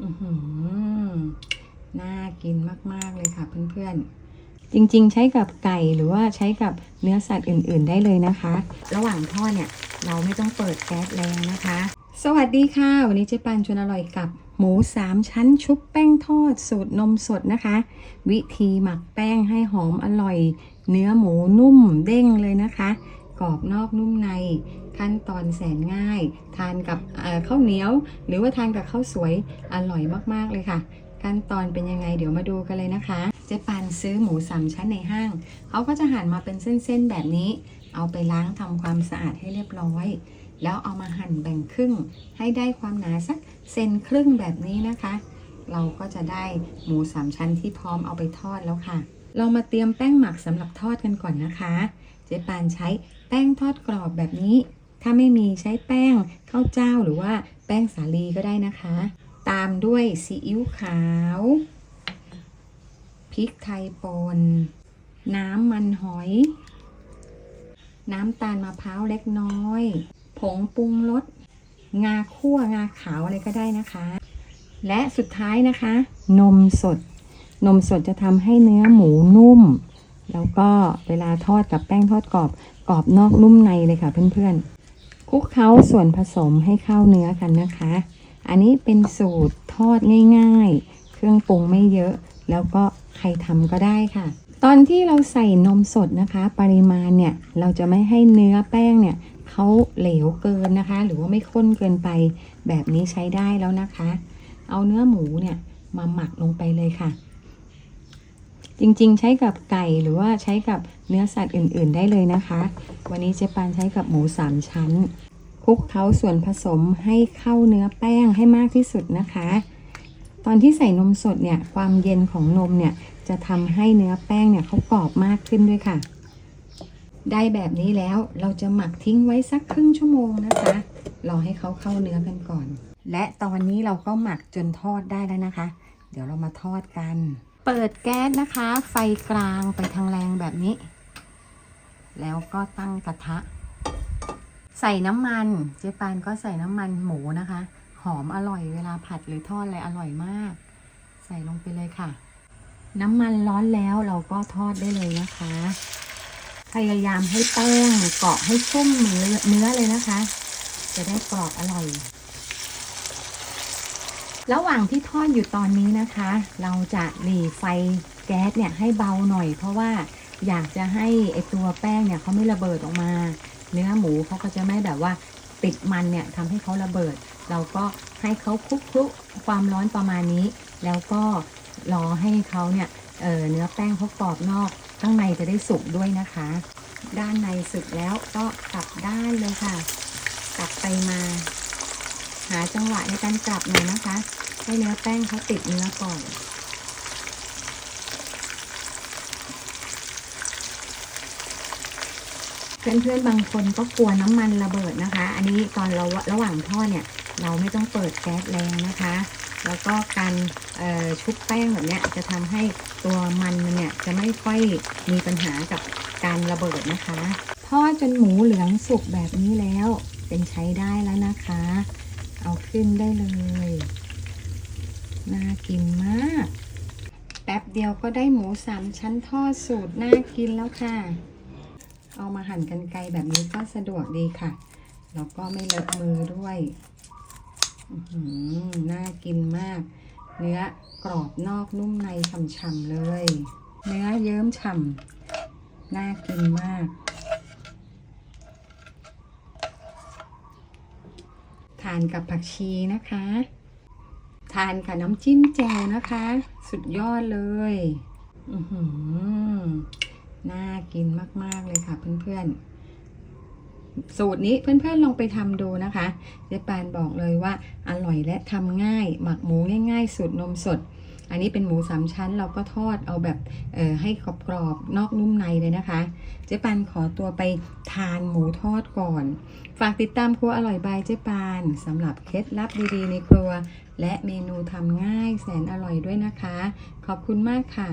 อื้อหือน่ากินมาก ๆ เลยค่ะเพื่อนๆ จริง ๆ ใช้กับไก่หรือว่าใช้กับเนื้อสัตว์อื่น ๆ ได้เลยนะคะ ระหว่างทอดเนี่ย เราไม่ต้องเปิดแก๊สแรงนะคะ สวัสดีค่ะ วันนี้เจ๊ปันชวนอร่อยกับหมู 3 ชั้นชุบแป้งทอด สูตรนมสดนะคะ วิธีหมักแป้งให้หอมอร่อย เนื้อหมูนุ่มเด้งเลยนะคะ กรอบนอกนุ่มใน ขั้นตอนแสนง่าย ทานกับข้าวเหนียว หรือว่าทานกับข้าวสวยอร่อยมากๆเลยค่ะ ขั้นตอนเป็นยังไงเดี๋ยวมาดูกันเลยนะคะ เจ๊ปานซื้อหมูสามชั้นในห้างเขาก็จะหั่นมาเป็นเส้นๆแบบนี้ เอาไปล้างทำความสะอาดให้เรียบร้อย แล้วเอามาหั่นแบ่งครึ่ง ให้ได้ความหนาสักเซนครึ่งแบบนี้นะคะ เราก็จะได้หมูสามชั้นที่พร้อมเอาไปทอดแล้วค่ะเรามาเตรียมแป้งหมักสำหรับทอดกันก่อนนะคะ จ๊ปานใช้แป้งทอดกรอบแบบนี้ ถ้าไม่มีใช้แป้งข้าวเจ้าหรือว่าแป้งสาลีก็ได้นะคะ ตามด้วยซีอิ๊วขาวพริกไทยป่นน้ำมันหอย น้ำตาลมะพร้าวเล็กน้อย ผงปรุงรสงาคั่วงาขาวอะไรก็ได้นะคะ และสุดท้ายนะคะ นมสด นมสดจะทำให้เนื้อหมูนุ่ม แล้วก็เวลาทอดกับแป้งทอดกรอบกรอบนอกนุ่มในเลยค่ะเพื่อนๆคลุกเคล้าส่วนผสมให้เข้าเนื้อกันนะคะ อันนี้เป็นสูตรทอดง่าย ๆ เครื่องปรุงไม่เยอะ แล้วก็ใครทำก็ได้ค่ะ ตอนที่เราใส่นมสดนะคะ ปริมาณเนี่ยเราจะไม่ให้เนื้อแป้งเนี่ยเขาเหลวเกินนะคะ หรือว่าไม่ข้นเกินไปแบบนี้ใช้ได้แล้วนะคะ เอาเนื้อหมูเนี่ยมาหมักลงไปเลยค่ะ จริงๆ ใช้กับไก่หรือว่าใช้กับเนื้อสัตว์อื่นๆได้เลยนะคะ วันนี้เจ๊ปานใช้กับหมูสามชั้นคลุกเคล้าส่วนผสมให้เข้าเนื้อแป้งให้มากที่สุดนะคะ ตอนที่ใส่นมสดเนี่ยความเย็นของนมเนี่ยจะทำให้เนื้อแป้งเนี่ยเขากรอบมากขึ้นด้วยค่ะ ได้แบบนี้แล้วเราจะหมักทิ้งไว้สักครึ่งชั่วโมงนะคะรอให้เขาเข้าเนื้อกันก่อน และตอนนี้เราก็หมักจนทอดได้แล้วนะคะ เดี๋ยวเรามาทอดกัน เปิดแก๊สนะคะ ไฟกลางไปทางแรงแบบนี้ แล้วก็ตั้งกระทะ ใส่น้ำมัน เจ๊ปานก็ใส่น้ำมันหมูนะคะ หอมอร่อยเวลาผัดหรือทอดอะไรอร่อยมาก ใส่ลงไปเลยค่ะ น้ำมันร้อนแล้วเราก็ทอดได้เลยนะคะ พยายามให้แป้งเกาะให้ชุ่มเนื้อเนื้อเลยนะคะ จะได้กรอบอร่อย ระหว่างที่ทอดอยู่ตอนนี้นะคะ เราจะหลีไฟแก๊สเนี่ยให้เบาหน่อย เพราะว่าอยากจะให้ไอตัวแป้งเนี่ยเขาไม่ระเบิดออกมา เนื้อหมูเขาก็จะไม่แบบว่าติดมันเนี่ยทำให้เขาระเบิด เราก็ให้เขาคลุกคลุกความร้อนประมาณนี้ แล้วก็รอให้เขาเนี่ยเเนื้อแป้งเขากรอบนอก ข้างในจะได้สุกด้วยนะคะ ด้านในสุกแล้วก็กลับด้านเลยค่ะ กลับไปมา หาจังหวะในการกลับหน่อยนะคะ ให้เนื้อแป้งเขาติดเนื้อก่อนเพื่อนๆบางคนก็กลัวน้ำมันระเบิดนะคะ อันนี้ตอนเราระหว่างทอดเนี่ยเราไม่ต้องเปิดแก๊สแรงนะคะ แล้วก็การชุบแป้งแบบนี้จะทำให้ตัวมันมันเนี่ยจะไม่ค่อยมีปัญหากับการระเบิดนะคะทอดจนหมูเหลืองสุกแบบนี้แล้วเป็นใช้ได้แล้วนะคะ เอาขึ้นได้เลย น่ากินมาก แป๊บเดียวก็ได้หมูสามชั้นทอดสูตรน่ากินแล้วค่ะ เอามาหั่นกันไกลแบบนี้ก็สะดวกดีค่ะ แล้วก็ไม่เลอะมือด้วยน่ากินมาก เนื้อกรอบนอกนุ่มในฉ่ำๆเลย เนื้อเยิ้มฉ่ำน่ากินมากานกับผักชีนะคะ ทานกับน้ำจิ้มแจ่วนะคะ สุดยอดเลยอือหือน่ากินมาก ๆ เลยค่ะเพื่อนๆ สูตรนี้เพื่อนๆลองไปทำดูนะคะเจ๊ปานบอกเลยว่าอร่อยและทำง่าย หมักหมูง่าย ๆ สูตรนมสด อันนี้เป็นหมูสามชั้นเราก็ทอดเอาแบบเออให้กรอบๆนอกนุ่มในเลยนะคะ เจ๊ปานขอตัวไปทานหมูทอดก่อน ฝากติดตามครัวอร่อยบายเจ๊ปานสำหรับเคล็ดลับดีๆในครัว และเมนูทำง่ายแสนอร่อยด้วยนะคะ ขอบคุณมากค่ะ